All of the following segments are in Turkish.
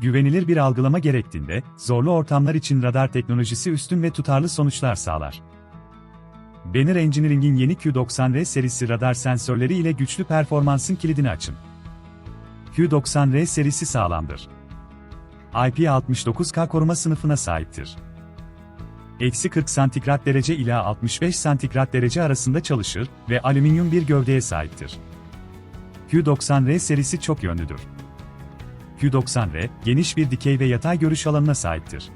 güvenilir bir algılama gerektiğinde, zorlu ortamlar için radar teknolojisi üstün ve tutarlı sonuçlar sağlar. Banner Engineering'in yeni Q90R serisi radar sensörleri ile güçlü performansın kilidini açın. Q90R serisi sağlamdır. IP69K koruma sınıfına sahiptir. Eksi 40 santigrat derece ila 65 santigrat derece arasında çalışır ve alüminyum bir gövdeye sahiptir. Q90R serisi çok yönlüdür. Q90R, geniş bir dikey ve yatay görüş alanına sahiptir.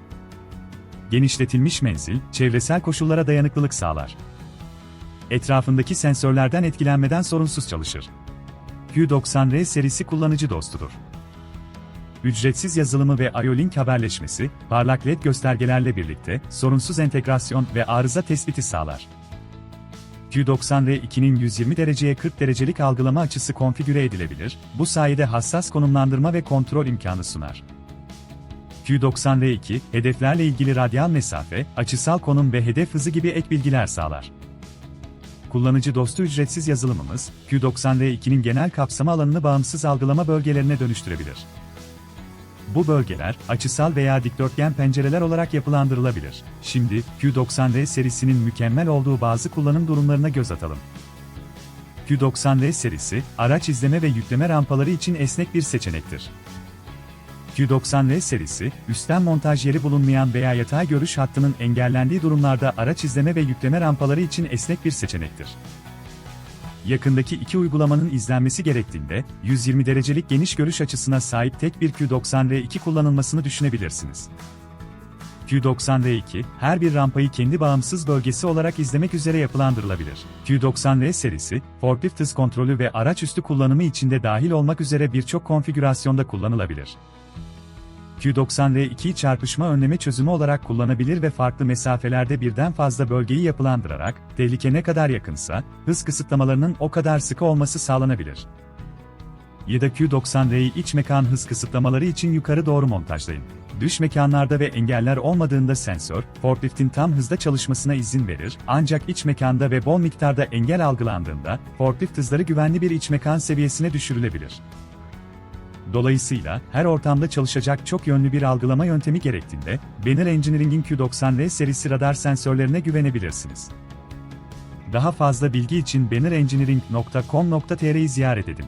Genişletilmiş menzil, çevresel koşullara dayanıklılık sağlar. Etrafındaki sensörlerden etkilenmeden sorunsuz çalışır. Q90R serisi kullanıcı dostudur. Ücretsiz yazılımı ve IO-Link haberleşmesi, parlak LED göstergelerle birlikte sorunsuz entegrasyon ve arıza tespiti sağlar. Q90R2'nin 120 dereceye 40 derecelik algılama açısı konfigüre edilebilir, bu sayede hassas konumlandırma ve kontrol imkanı sunar. Q90R2, hedeflerle ilgili radyal mesafe, açısal konum ve hedef hızı gibi ek bilgiler sağlar. Kullanıcı dostu ücretsiz yazılımımız, Q90R2'nin genel kapsama alanını bağımsız algılama bölgelerine dönüştürebilir. Bu bölgeler, açısal veya dikdörtgen pencereler olarak yapılandırılabilir. Şimdi, Q90R serisinin mükemmel olduğu bazı kullanım durumlarına göz atalım. Q90R serisi, araç izleme ve yükleme rampaları için esnek bir seçenektir. Q90R serisi, üstten montaj yeri bulunmayan veya yatay görüş hattının engellendiği durumlarda araç izleme ve yükleme rampaları için esnek bir seçenektir. Yakındaki iki uygulamanın izlenmesi gerektiğinde, 120 derecelik geniş görüş açısına sahip tek bir Q90R2 kullanılmasını düşünebilirsiniz. Q90R2, her bir rampayı kendi bağımsız bölgesi olarak izlemek üzere yapılandırılabilir. Q90R serisi, forklift hız kontrolü ve araç üstü kullanımı içinde dahil olmak üzere birçok konfigürasyonda kullanılabilir. Q90R2'yi çarpışma önleme çözümü olarak kullanabilir ve farklı mesafelerde birden fazla bölgeyi yapılandırarak, tehlike ne kadar yakınsa, hız kısıtlamalarının o kadar sıkı olması sağlanabilir. Ya da Q90R'yi iç mekan hız kısıtlamaları için yukarı doğru montajlayın. Dış mekanlarda ve engeller olmadığında sensör, forkliftin tam hızda çalışmasına izin verir, ancak iç mekanda ve bol miktarda engel algılandığında, forklift hızları güvenli bir iç mekan seviyesine düşürülebilir. Dolayısıyla, her ortamda çalışacak çok yönlü bir algılama yöntemi gerektiğinde, Banner Engineering'in Q90R serisi radar sensörlerine güvenebilirsiniz. Daha fazla bilgi için bannerengineering.com.tr'yi ziyaret edin.